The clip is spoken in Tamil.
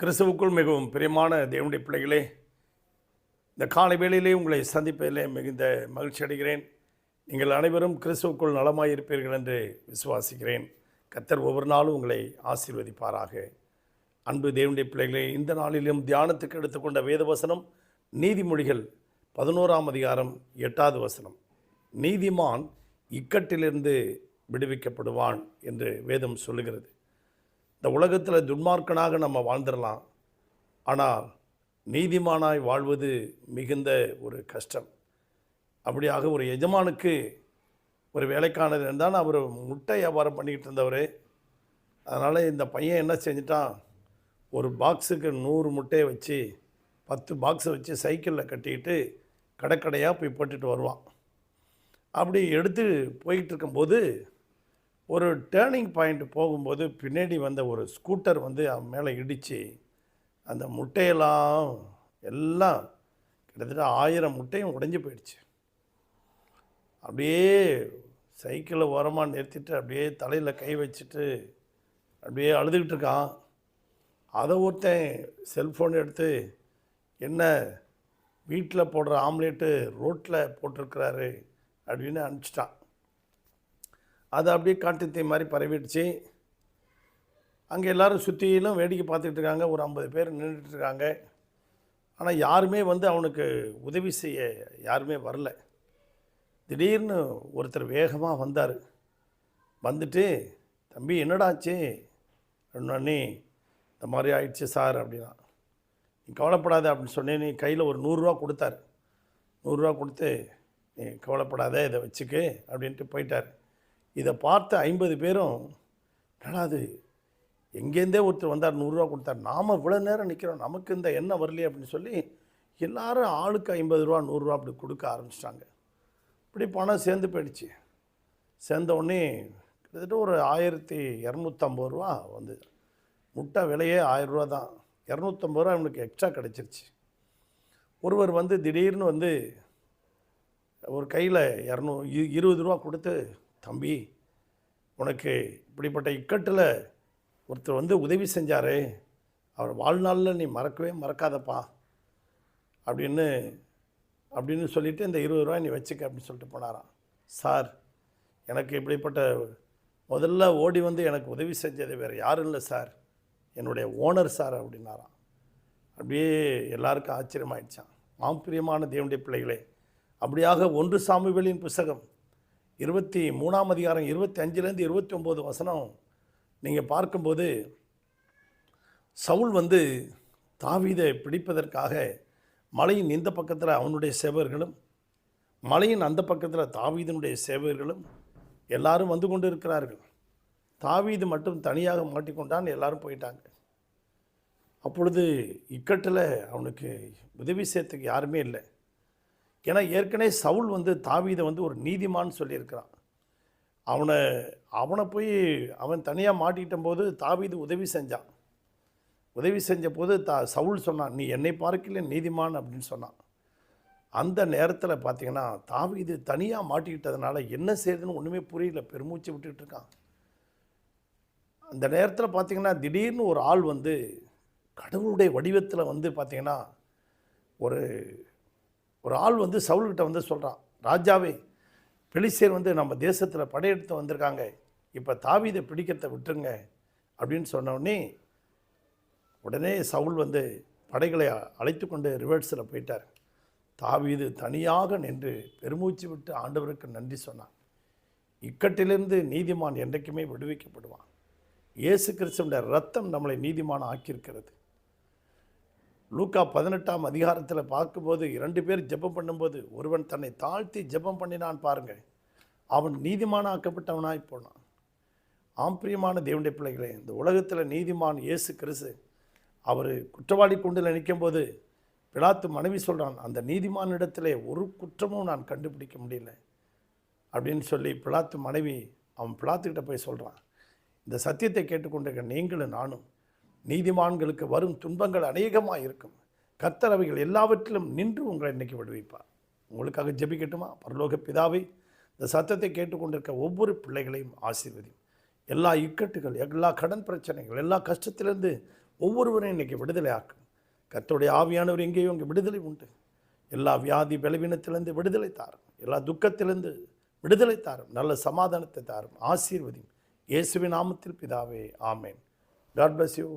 கிறிஸ்துவுக்குள் மிகவும் பிரியமான தேவனுடைய பிள்ளைகளே இந்த காலை வேளையிலே உங்களை சந்திப்பதிலே மிகுந்த மகிழ்ச்சி அடைகிறேன். நீங்கள் அனைவரும் கிறிஸ்துவுக்குள் நலமாய் இருப்பீர்கள் என்று விசுவாசிக்கிறேன். கத்தர் ஒவ்வொரு நாளும் உங்களை ஆசீர்வதிப்பாராக. அன்பு தேவனுடைய பிள்ளைகளே இந்த நாளிலும் தியானத்துக்கு எடுத்துக்கொண்ட வேதவசனம் நீதிமொழிகள் பதினோராம் அதிகாரம் எட்டாவது வசனம். நீதிமான் இக்கட்டிலிருந்து விடுவிக்கப்படுவான் என்று வேதம் சொல்லுகிறது. இந்த உலகத்தில் துன்மார்க்கனாக நம்ம வாழ்ந்துடலாம். ஆனால் நீதிமானாய் வாழ்வது மிகுந்த ஒரு கஷ்டம். அப்படியாக ஒரு எஜமானுக்கு ஒரு வேலைக்கானது இருந்தால் அவர் முட்டை வியாபாரம் பண்ணிக்கிட்டு இருந்தவர். அதனால் இந்த பையன் என்ன செஞ்சிட்டான்? ஒரு பாக்ஸுக்கு நூறு முட்டையை வச்சு பத்து பாக்ஸை வச்சு சைக்கிளில் கட்டிக்கிட்டு கடைக்கடையாக போய் போட்டுட்டு வருவான். அப்படி எடுத்து போய்கிட்டு இருக்கும்போது ஒரு டேர்னிங் பாயிண்ட் போகும்போது பின்னாடி வந்த ஒரு ஸ்கூட்டர் வந்து அவன் மேலே இடித்து அந்த முட்டையெல்லாம் எல்லாம் கிட்டத்தட்ட ஆயிரம் முட்டையும் உடைஞ்சு போயிடுச்சு. அப்படியே சைக்கிளை ஓரமாக நிறுத்திட்டு அப்படியே தலையில் கை வச்சுட்டு அப்படியே அழுதுகிட்டு இருக்கான். அதை ஒருத்தன் செல்ஃபோன் எடுத்து என்ன வீட்டில் போடுற ஆம்லேட்டு ரோட்டில் போட்டிருக்கிறாரு? அப்படின்னு அனுப்பிச்சிட்டான். அது அப்படியே காட்டுத்தீ மாதிரி பரவிடுச்சு. அங்கே எல்லோரும் சுற்றிலும் வேடிக்கை பார்த்துட்டு இருக்காங்க. ஒரு ஐம்பது பேர் நின்றுட்டு இருக்காங்க. ஆனால் யாருமே வந்து அவனுக்கு உதவி செய்ய யாருமே வரல. திடீர்னு ஒருத்தர் வேகமாக வந்தார். வந்துட்டு தம்பி என்னடாச்சு அப்படின்னே இந்த மாதிரி ஆயிடுச்சு சார் அப்படின்னா. நீ கவலைப்படாத அப்படின்னு சொன்னேன் நீ கையில் ஒரு நூறுரூவா கொடுத்தாரு. நூறுரூவா கொடுத்து நீ கவலைப்படாத இதை வச்சுக்கு அப்படின்ட்டு போயிட்டார். இதை பார்த்த ஐம்பது பேரும் என்னடா எங்கேருந்தே ஒருத்தர் வந்தார் நூறுரூவா கொடுத்தார். நாம் இவ்வளோ நேரம் நிற்கிறோம் நமக்கு இந்த எண்ணம் வரலையே அப்படின்னு சொல்லி எல்லாரும் ஆளுக்கு ஐம்பது ரூபா நூறுரூவா அப்படி கொடுக்க ஆரம்பிச்சிட்டாங்க. இப்படி பணம் சேர்ந்து போயிடுச்சு. சேர்ந்த உடனே கிட்டத்தட்ட ஒரு ஆயிரத்தி இரநூத்தம்பது ரூபா வந்து முட்டை விலையே ஆயிரரூவா தான். இரநூத்தம்பது ரூபா இவனுக்கு எக்ஸ்ட்ரா கிடச்சிருச்சு. ஒருவர் வந்து திடீர்னு வந்து ஒரு கையில் இரநூ இருபது ரூபா கொடுத்து தம்பி உனக்கு இப்படிப்பட்ட இக்கட்டில் ஒருத்தர் வந்து உதவி செஞ்சாரே அவர் வாழ்நாளில் நீ மறக்கவே மறக்காதப்பா அப்படின்னு அப்படின்னு சொல்லிவிட்டு இந்த இருபது ரூபாய் நீ வச்சுக்க அப்படின்னு சொல்லிட்டு போனாராம். சார் எனக்கு இப்படிப்பட்ட முதல்ல ஓடி வந்து எனக்கு உதவி செஞ்சது வேறு யாரும் இல்லை சார். என்னுடைய ஓனர் சார் அப்படின்னாராம். அப்படியே எல்லாருக்கும் ஆச்சரியமாயிடுச்சான் மாம்பிரியமான தேவனுடைய பிள்ளைகளே அப்படியாக ஒன்று சாமுவேலின் புஸ்தகம் இருபத்தி மூணாம் அதிகாரம் இருபத்தி அஞ்சுலேருந்து இருபத்தி ஒம்பது வசனம் நீங்கள் பார்க்கும்போது சவுல் வந்து தாவீதை பிடிப்பதற்காக மலையின் இந்த பக்கத்தில் அவனுடைய சேவர்களும் மலையின் அந்த பக்கத்தில் தாவீதனுடைய சேவர்களும் எல்லாரும் வந்து கொண்டு இருக்கிறார்கள் தாவீது மட்டும் தனியாக மாட்டிக்கொண்டான் எல்லாரும் போயிட்டாங்க. அப்பொழுது இக்கட்டில் அவனுக்கு உதவி செய்யறதுக்கு யாருமே இல்லை. ஏன்னா ஏற்கனவே சவுல் வந்து தாவீதை வந்து ஒரு நீதிமான்னு சொல்லியிருக்கிறான். அவனை அவனை போய் அவன் தனியாக மாட்டிக்கிட்ட போது தாவீது உதவி செஞ்சான். உதவி செஞ்ச போது தா சவுல் சொன்னான் நீ என்னை பார்க்கல நீதிமான் அப்படின்னு சொன்னான். அந்த நேரத்தில் பார்த்தீங்கன்னா தாவீது தனியாக மாட்டிக்கிட்டதுனால என்ன செய்யுதுன்னு ஒன்றுமே புரியல பெருமூச்சு விட்டுக்கிட்டு இருக்கான். அந்த நேரத்தில் பார்த்தீங்கன்னா திடீர்னு ஒரு ஆள் வந்து கடவுளுடைய வடிவத்தில் வந்து பார்த்திங்கன்னா ஒரு ஒரு ஆள் வந்து சவுல்கிட்ட வந்து சொல்கிறான் ராஜாவே பெலிசேர் வந்து நம்ம தேசத்தில் படையெடுத்து வந்திருக்காங்க. இப்போ தாவீதை பிடிக்கிறத விட்டுருங்க. அப்படின்னு சொன்னோடனே உடனே சவுல் வந்து படைகளை அழைத்து கொண்டு ரிவர்ஸில் போயிட்டார். தாவீது தனியாக நின்று பெருமூச்சு விட்டு ஆண்டவருக்கு நன்றி சொன்னான். இக்கட்டிலிருந்து நீதிமான் என்றைக்குமே விடுவிக்கப்படுவான். இயேசு கிறிஸ்துவோட ரத்தம் நம்மளை நீதிமான ஆக்கியிருக்கிறது லூக்கா பதினெட்டாம் அதிகாரத்தில் பார்க்கும்போது இரண்டு பேர் ஜெபம் பண்ணும்போது ஒருவன் தன்னை தாழ்த்தி ஜெபம் பண்ணினான் பாருங்கள். அவன் நீதிமான ஆக்கப்பட்டவனாய் போனான் ஆம்பிரியமான தேவனுடைய பிள்ளைகளே இந்த உலகத்தில் நீதிமான் இயேசு கிறிஸ்து அவர் குற்றவாளி குண்டில் நிற்கும்போது பிலாத்து மனைவி சொல்கிறான் அந்த நீதிமானிடத்திலே ஒரு குற்றமும் நான் கண்டுபிடிக்க முடியல. அப்படின்னு சொல்லி பிலாத்து மனைவி அவன் பிலாத்துக்கிட்ட போய் சொல்கிறான் இந்த சத்தியத்தை கேட்டுக்கொண்டிருக்க நீங்களும் நானும் நீதிமான்களுக்கு வரும் துன்பங்கள் அநேகமாக இருக்கும் கர்த்தர் அவைகள் எல்லாவற்றிலும் நின்று உங்களை இன்னைக்கு விடுவிப்பார். உங்களுக்காக ஜெபிக்கட்டுமா? பரலோக பிதாவை இந்த சத்தத்தை கேட்டுக்கொண்டிருக்க ஒவ்வொரு பிள்ளைகளையும் ஆசீர்வதியும். எல்லா இக்கட்டுகள் எல்லா கடன் பிரச்சனைகள் எல்லா கஷ்டத்திலிருந்து ஒவ்வொருவரும் இன்றைக்கி விடுதலை ஆக்கும். கத்தோடைய ஆவியானவர் எங்கேயும் இங்கே விடுதலை உண்டு. எல்லா வியாதி பலவீனத்திலிருந்து விடுதலை தாரும். எல்லா துக்கத்திலிருந்து விடுதலை தாரும். நல்ல சமாதானத்தை தாரும். ஆசீர்வதியும். இயேசுவின் நாமத்தில் பிதாவே ஆமேன். God bless you